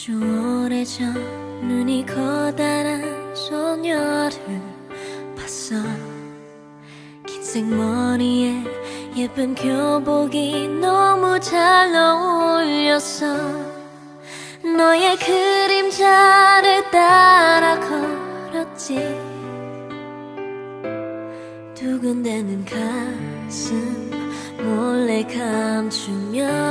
아주 오래전 눈이 커다란 소녀를 봤어. 긴 생머리에 예쁜 교복이 너무 잘 어울렸어. 너의 그림자를 따라 걸었지. 두근대는 가슴 몰래 감추며